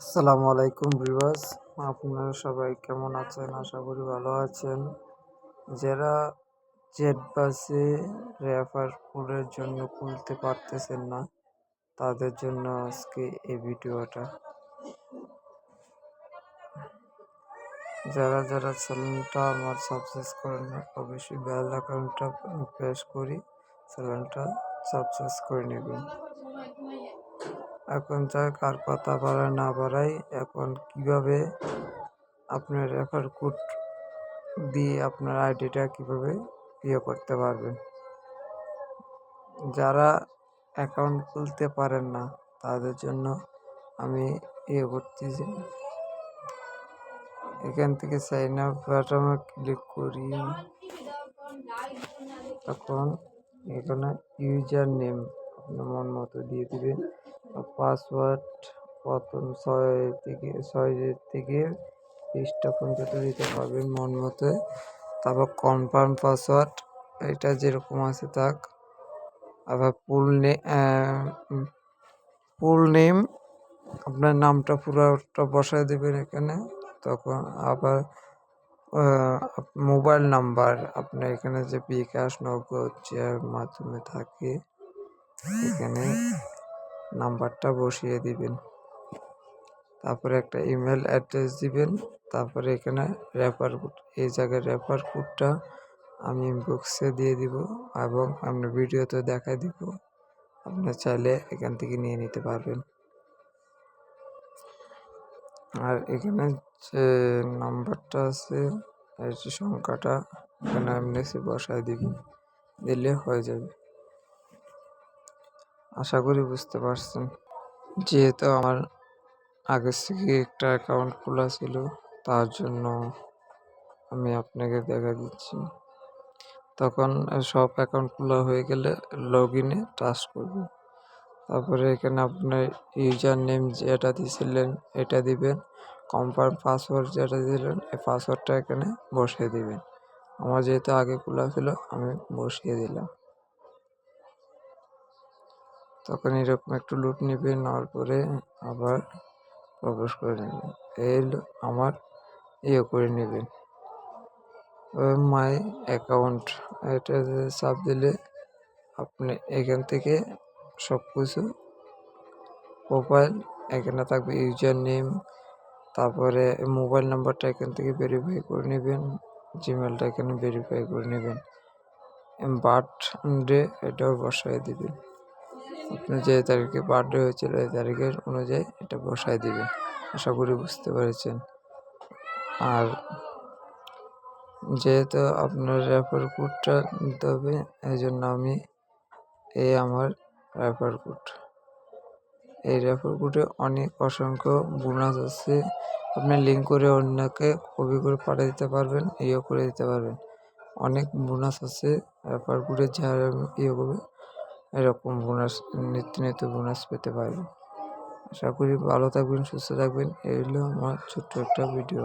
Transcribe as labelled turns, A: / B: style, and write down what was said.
A: আসসালামু আলাইকুম ভিউয়ার্স, আপনারা সবাই কেমন আছেন? আশা করি ভালো আছেন। যারা জেট বাসে রেফার জন্য খুলতে পারতেছেন না, তাদের জন্য আজকে এই ভিডিওটা। যারা যারা চ্যানেলটা আমার সাবস্ক্রাইব করেন না, অবশ্যই বেল আইকনটা প্রেস করি, চ্যানেলটা সাবস্ক্রাইব করে নেবেন। এখন চাই কার কথা বাড়ায় না বাড়াই এখন কীভাবে আপনার রেফার কোড দিয়ে আপনার আইডিটা কীভাবে ইয়ে করতে পারবেন? যারা অ্যাকাউন্ট খুলতে পারেন না, তাদের জন্য আমি ইয়ে করতেছি এখান থেকে সাইন আপ বাটনে ক্লিক করি। তখন এখানে ইউজার নেম আপনার মন মতো দিয়ে দিবেন। পাসওয়ার্ড প্রথম ছয় থেকে ছয় থেকে বিশটা পর্যন্ত দিতে পারবেন মন মতো। তারপর কনফার্ম পাসওয়ার্ড এটা যেরকম আছে থাক আবার ফুল নে ফুল নেম আপনার নামটা পুরোটা বসায় দেবেন এখানে। তখন আবার মোবাইল নাম্বার আপনার এখানে যে বিকাশ, নগদ, যে মাধ্যমে থাকে, এখানে নাম্বারটা বসিয়ে দিবেন। তারপরে একটা ইমেল অ্যাড্রেস দিবেন। তারপরে এখানে রেফার কোড, এই জায়গায় রেফার কোডটা আমি ইনবক্সে দিয়ে দিব এবং আপনার ভিডিওতে দেখাই দিব। আপনার চাইলে এখান থেকে নিয়ে নিতে পারবেন। আর এখানে যে নাম্বারটা আছে যে সংখ্যাটা এখানে আপনি বসায় দিবেন দিলে হয়ে যাবে। আশা করি বুঝতে পারছেন। যেহেতু আমার আগের থেকে একটা অ্যাকাউন্ট খোলা ছিল, তার জন্য আমি আপনাকে দেখা দিচ্ছি। তখন সব অ্যাকাউন্ট খোলা হয়ে গেলে লগ ইনে টাচ করবে। তারপরে এখানে আপনার ইউজার নেম যেটা দিয়েছিলেন এটা দিবেন। কনফার্ম পাসওয়ার্ড যেটা দিলেন, এই পাসওয়ার্ডটা এখানে বসিয়ে দিবেন। আমার যেহেতু আগে খোলা ছিল, আমি বসিয়ে দিলাম। তখন এরকম একটু লুট নেবেন নেওয়ার পরে আবার প্রবেশ করে নেবেন এই আমার ইয়ে করে নেবেন মাই অ্যাকাউন্ট এটা চাপ দিলে আপনি এখান থেকে সব কিছু প্রোফাইল এখানে থাকবে ইউজার নেম তারপরে মোবাইল নাম্বারটা এখান থেকে ভেরিফাই করে নেবেন জিমেলটা এখানে ভেরিফাই করে নেবেন। বার্থডে এটাও বসায় দিবেন। যে তারিখে বার্থডে হয়েছিল, এই তারিখের অনুযায়ী এটা বসায় দিবেন আশা করি বুঝতে পেরেছেন। আর যেহেতু আপনার রেফার কোডটা নিতে হবে এই জন্য আমি এই আমার রেফার কোড এই রেফার কোডে অনেক অসংখ্য বোনাস আছে। আপনি লিঙ্ক করে অন্যকে কপি করে পাঠিয়ে দিতে পারবেন ইয়ে করে দিতে পারবেন। অনেক বোনাস আছে রেফার কোডে যা ইয়ে করবে। এরকম বোনাস নিত্য নিত্য বোনাস পেতে পারবেন। আশা করি ভালো থাকবেন, সুস্থ থাকবেন। এই হলো আমার ছোট্ট একটা ভিডিও